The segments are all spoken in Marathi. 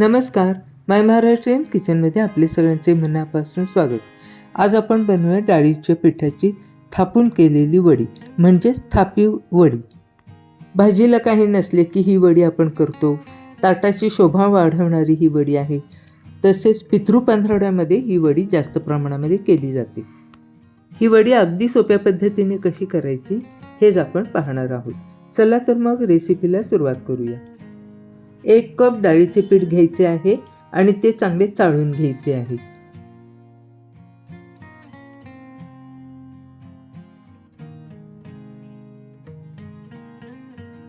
नमस्कार. माय महाराष्ट्रीयन किचनमध्ये आपले सगळ्यांचे मनापासून स्वागत. आज आपण बनवूया डाळीच्या पिठाची थापून केलेली वडी म्हणजेच थापी वडी. भाजीला काही नसले की ही वडी आपण करतो. ताटाची शोभा वाढवणारी ही वडी आहे. तसेच पितृ पंधरवड्यामध्ये ही वडी जास्त प्रमाणामध्ये केली जाते. ही वडी अगदी सोप्या पद्धतीने कशी करायची हेच आपण पाहणार आहोत. चला तर मग रेसिपीला सुरुवात करूया. एक कप डाळीचे पीठ घ्यायचे आहे आणि ते चांगले चाळून घ्यायचे आहे.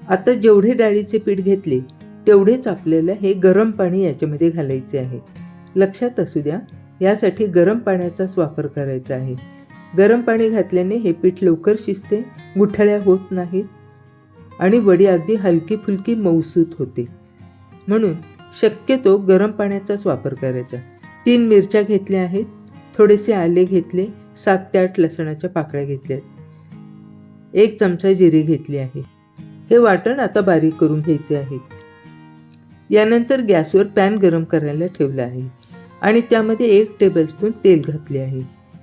आता जेवढे डाळीचे पीठ घेतले तेवढेच आपल्याला हे गरम पाणी याच्यामध्ये घालायचे आहे. लक्षात असू द्या यासाठी गरम पाण्याचाच वापर करायचा आहे. गरम पाणी घातल्याने हे पीठ लवकर शिजते गुठळ्या होत नाहीत आणि वडी अगदी हलकी फुलकी मऊसूत होते. म्हणून शक्यतो गरम पाण्याचाच वापर करायचा. तीन मिरच्या घेतल्या आहेत. थोडेसे आले घेतले. सात ते आठ लसणाच्या पाकळ्या घेतल्या आहेत. एक चमचा जिरे घेतली आहे. हे वाटण आता बारीक करून घ्यायचे आहे. यानंतर गॅसवर पॅन गरम करायला ठेवलं आहे आणि त्यामध्ये एक टेबलस्पून तेल घातले आहे.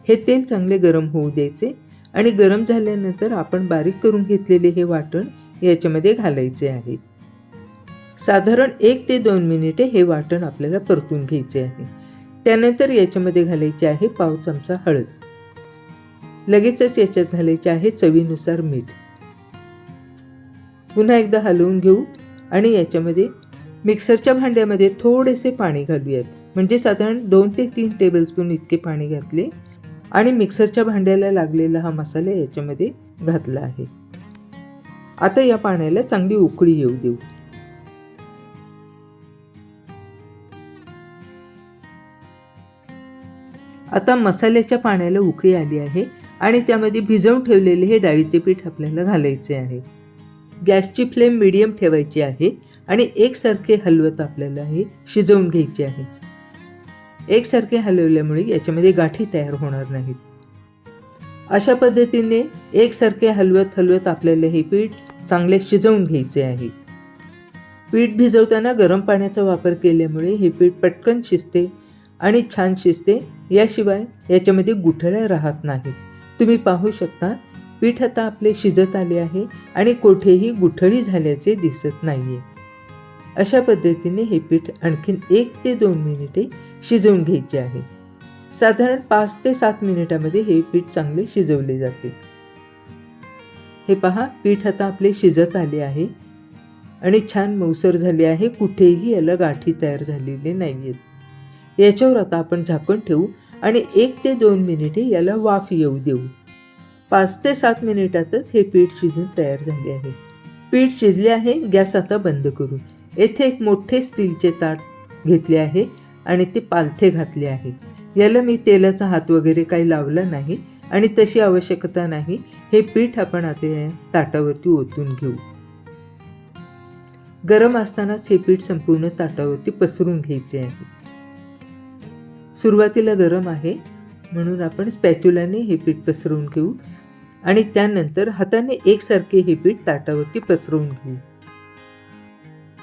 हे तेल चांगले गरम होऊ द्यायचे आणि गरम झाल्यानंतर आपण बारीक करून घेतलेले हे वाटण याच्यामध्ये घालायचे आहे. साधारण एक ते दोन मिनिटे हे वाटण आपल्याला परतून घ्यायचे आहे. त्यानंतर याच्यामध्ये घालायचे आहे पाव चमचा हळद. लगेचच याच्यात घालायचे आहे चवीनुसार मीठ. पुन्हा एकदा हलवून घेऊ आणि याच्यामध्ये मिक्सरच्या भांड्यामध्ये थोडेसे पाणी घालूयात. म्हणजे साधारण दोन ते तीन टेबलस्पून इतके पाणी घातले आणि मिक्सरच्या भांड्याला लागलेला हा मसाला याच्यामध्ये घातला आहे. आता या पाण्याला चांगली उकळी येऊ देऊ. आता मसाल्याच्या पाण्याला उकळी आली आहे आणि त्यामध्ये भिजवून ठेवलेले हे डाळीचे पीठ आपल्याला घालायचे आहे. गॅसची फ्लेम मिडियम ठेवायची आहे आणि एकसारखे हलवत आपल्याला हे शिजवून घ्यायचे आहे. एकसारखे हलवल्यामुळे याच्यामध्ये गाठी तयार होणार नाहीत. अशा पद्धतीने एकसारखे हलवत हलवत आपल्याला हे पीठ चांगले शिजवून घ्यायचे आहे. पीठ भिजवताना गरम पाण्याचा वापर केल्यामुळे हे पीठ पटकन शिजते आणि छान शिजते. याशिवाय याच्यामध्ये गुठळ्या राहत नाहीत. तुम्ही पाहू शकता पीठ आता आपले शिजत आले आहे आणि कोठेही गुठळी झाल्याचे दिसत नाही आहे अशा पद्धतीने हे पीठ आणखीन एक ते दोन मिनिटे शिजवून घ्यायचे आहे. साधारण पाच ते सात मिनिटामध्ये हे पीठ चांगले शिजवले जाते. हे पहा पीठ आता आपले शिजत आले आहे आणि छान मऊसर झाले आहे. कुठेही याला गाठी तयार झालेले नाही आहेत याच्यावर आता आपण झाकण ठेवू आणि एक ते दोन मिनिटे याला वाफ येऊ देऊ. पाच ते सात मिनिटातच हे पीठ शिजून तयार झाले आहे. पीठ शिजले आहे गॅस आता बंद करू. येथे एक मोठे स्टीलचे ताट घेतले आहे आणि ते पालथे घातले आहे. याला मी तेलाचा हात वगैरे काही लावला नाही आणि तशी आवश्यकता नाही हे पीठ आपण आता या ताटावरती ओतून घेऊ. गरम असतानाच हे पीठ संपूर्ण ताटावरती पसरून घ्यायचे आहे. सुरुवातीला गरम आहे. म्हणून आपण स्पॅच्युलाने हे पीठ पसरवून घेऊ. आणि त्यानंतर हाताने एकसारखे हे पीठ ताटावरती पसरवून घेऊ.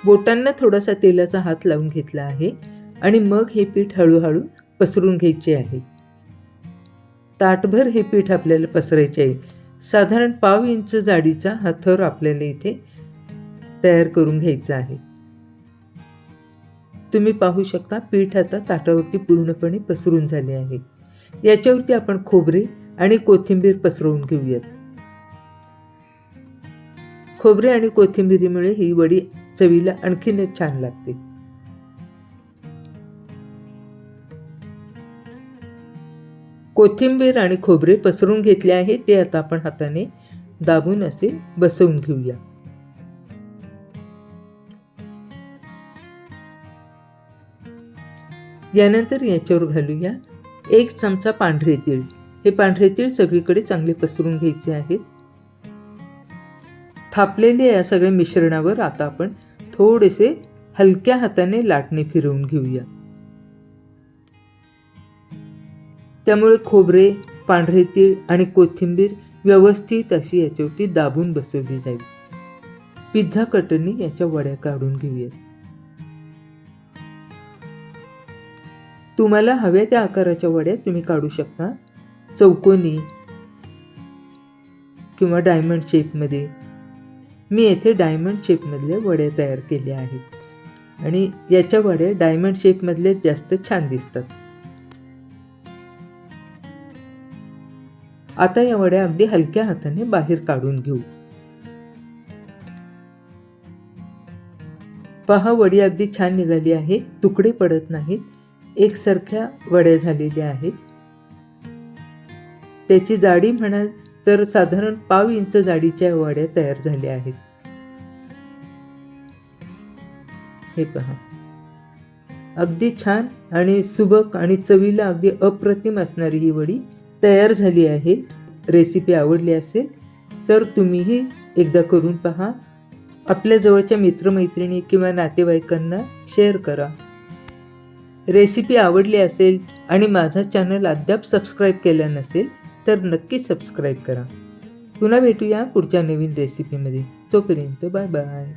बोटांना थोडासा तेलाचा हात लावून घेतला आहे. आणि मग हे पीठ हळूहळू पसरून घ्यायचे आहे. ताटभर हे पीठ आपल्याला पसरायचे आहे. साधारण पाव इंच जाडीचा हा थर आपल्याला इथे तयार करून घ्यायचा आहे. तुम्ही पाहू शकता पीठ आता ताटावरती पूर्णपणे पसरून झाले आहे. याच्यावरती आपण खोबरे आणि कोथिंबीर पसरवून घेऊयात. खोबरे आणि कोथिंबीरीमुळे ही वडी चवीला आणखीनच छान लागते. कोथिंबीर आणि खोबरे पसरून घेतले आहे ते आता आपण हाताने दाबून असे बसवून घेऊया. यानंतर याच्यावर घालूया एक चमचा पांढरे तीळ. हे पांढरे तीळ सगळीकडे चांगले पसरून घ्यायचे आहेत. थापलेले या सगळ्या मिश्रणावर आता आपण थोडेसे हलक्या हाताने लाटणे फिरवून घेऊया. त्यामुळे खोबरे पांढरे तीळ आणि कोथिंबीर व्यवस्थित अशी याच्यावरती दाबून बसवली जाईल. पिझ्झा कटरनी याच्या वड्या काढून घेऊयात. तुम्हाला हव्या त्या आकाराच्या वड्या तुम्ही काढू शकता. चौकोनी किंवा डायमंड शेपमध्ये मी येथे डायमंड शेपमधल्या वड्या तयार केल्या आहेत. आणि याच्या वड्या डायमंड शेपमधले जास्त छान दिसतात. आता या वड्या अगदी हलक्या हाताने बाहेर काढून घेऊ. पहा वडी अगदी छान निघाली आहे. तुकडे पडत नाहीत. एकसारख्या वड्या झालेल्या आहेत. त्याची जाडी म्हणाल तर साधारण पाव इंच जाडीच्या वड्या तयार झाल्या आहेत. हे पहा. अगदी छान आणि सुबक आणि चवीला अगदी अप्रतिम असणारी ही वडी तयार झाली आहे. रेसिपी आवडली असेल तर तुम्हीही एकदा करून पहा. आपल्या जवळच्या मित्रमैत्रिणी किंवा नातेवाईकांना शेअर करा. रेसिपी आवडली असेल आणि माझा चॅनल अद्याप सबस्क्राईब केला नसेल तर नक्की सबस्क्राईब करा. पुन्हा भेटूया पुढच्या नवीन रेसिपीमध्ये. तोपर्यंत बाय बाय.